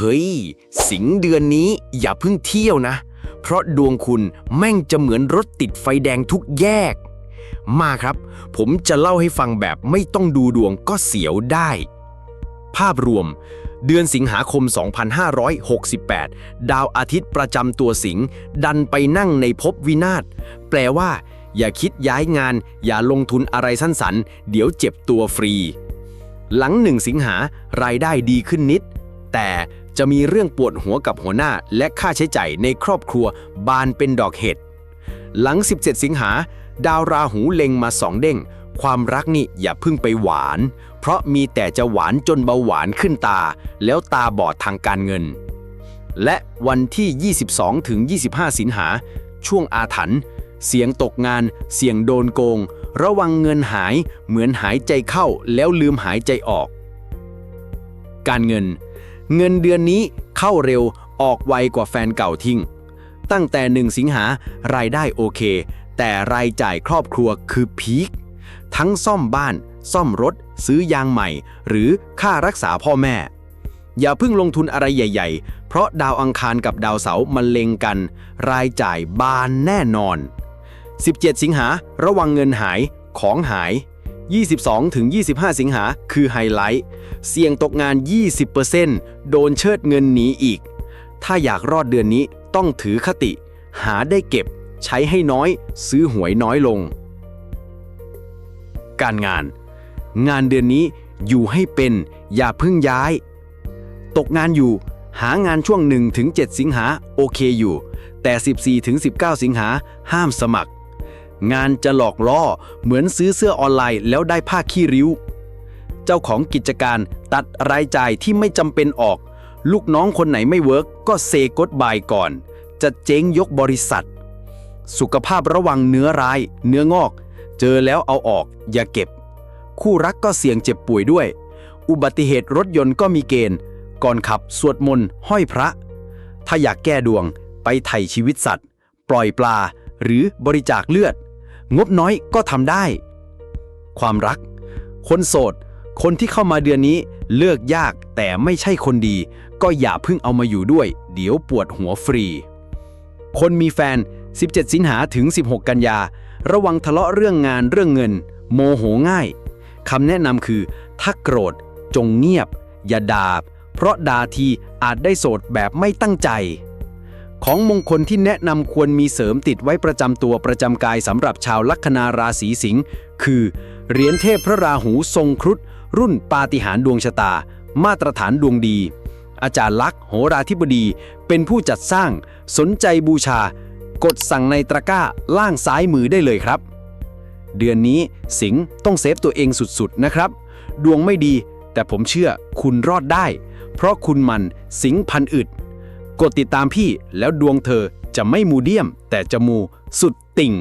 ฮ้ย สิงเดือนนี้อย่าเพิ่งเที่ยวนะ เพราะดวงคุณแม่งจะเหมือนรถติดไฟแดงทุกแยก มาครับ ผมจะเล่าให้ฟังแบบไม่ต้องดูดวงก็เสียวได้ ภาพรวม เดือนสิงหาคม 2568 ดาวอาทิตย์ประจำตัวสิงดันไปนั่งในภพวินาศ แปลว่า อย่าคิดย้ายงาน อย่าลงทุนอะไรสั้นสันๆเดี๋ยวเจ็บตัวฟรี หลังหนึ่งสิงหารายได้ดีขึ้นนิดแต่ จะมีเรื่องปวดหัวกับหัวหน้าและค่าใช้จ่ายในครอบครัวบานเป็นดอกเห็ด หลัง 17 สิงหา ดาวราหูเล็งมาสองเด้ง ความรักนี่อย่าพึ่งไปหวาน เพราะมีแต่จะหวานจนเบาหวานขึ้นตา แล้วตาบอดทางการเงิน และวันที่ 22 ถึง 25 สิงหา ช่วงอาถรรพ์เสียงตกงาน เสียงโดนโกง ระวังเงินหายเหมือนหายใจเข้าแล้วลืมหายใจออก การเงิน เงินเดือนนี้เข้าเร็วออกไวกว่าแฟนเก่าทิ้ง ตั้งแต่หนึ่งสิงหารายได้โอเค แต่รายจ่ายครอบครัวคือพีคทั้งซ่อมบ้าน ซ่อมรถ ซื้อยางใหม่ หรือค่ารักษาพ่อแม่ อย่าเพิ่งลงทุนอะไรใหญ่ ๆ เพราะดาวอังคารกับดาวเสาร์มันเล็งกัน รายจ่ายบานแน่นอน 17 สิงหาระวังเงินหายของหาย 22ถึง25 สิงหาคือไฮไลท์ เสี่ยงตกงาน 20%โดนเชิดเงินหนีอีก ถ้าอยากรอดเดือนนี้ต้องถือคติ หาได้เก็บ ใช้ให้น้อย ซื้อหวยน้อยลง การงาน งานเดือนนี้อยู่ให้เป็น อย่าพิ่งย้าย ตกงานอยู่ หางานช่วง1ถึง7สิงหาโอเคอยู่ แต่ 14ถึง19 สิงหาห้ามสมัคร งานจะหลอกล่อเหมือนซื้อเสื้อออนไลน์แล้วได้ผ้าขี้ริ้ว เจ้าของกิจการตัดรายจ่ายที่ไม่จำเป็นออก ลูกน้องคนไหนไม่เวิร์กก็เซกดบายก่อน จะเจ๊งยกบริษัท สุขภาพระวังเนื้อร้าย เนื้องอก เจอแล้วเอาออก อย่าเก็บ คู่รักก็เสี่ยงเจ็บป่วยด้วย อุบัติเหตุรถยนต์ก็มีเกณฑ์ ก่อนขับสวดมนต์ห้อยพระ ถ้าอยากแก้ดวงไปไถ่ชีวิตสัตว์ ปล่อยปลา หรือบริจาคเลือด งบน้อยก็ทำได้ ความรัก คนโสด คนที่เข้ามาเดือนนี้เลือกยากแต่ไม่ใช่คนดี ก็อย่าเพิ่งเอามาอยู่ด้วย เดี๋ยวปวดหัวฟรี คนมีแฟน 17 สิงหาถึง 16 กันยา ระวังทะเลาะเรื่องงานเรื่องเงิน โมโหง่ายคำแนะนำคือถ้าโกรธ จงเงียบ อย่าดาบเพราะดาทีอาจได้โสดแบบไม่ตั้งใจ ของมงคลที่แนะนำควรมีเสริมติดไว้ประจำตัวประจำกายสำหรับชาวลัคนาราศีสิงห์คือ เหรียญเทพพระราหูทรงครุฑรุ่นปาฏิหาริย์ดวงชะตา มาตรฐานดวงดี อาจารย์ลักษณ์โหราธิบดี เป็นผู้จัดสร้าง สนใจบูชา กดสั่งในตะกร้าล่างซ้ายมือได้เลยครับ เดือนนี้สิงห์ต้องเซฟตัวเองสุดๆนะครับ ดวงไม่ดี แต่ผมเชื่อคุณรอดได้ เพราะคุณมันสิงห์พันอึด กดติดตามพี่แล้วดวงเธอจะไม่มูเดียม แต่จะมูสุดติ่ง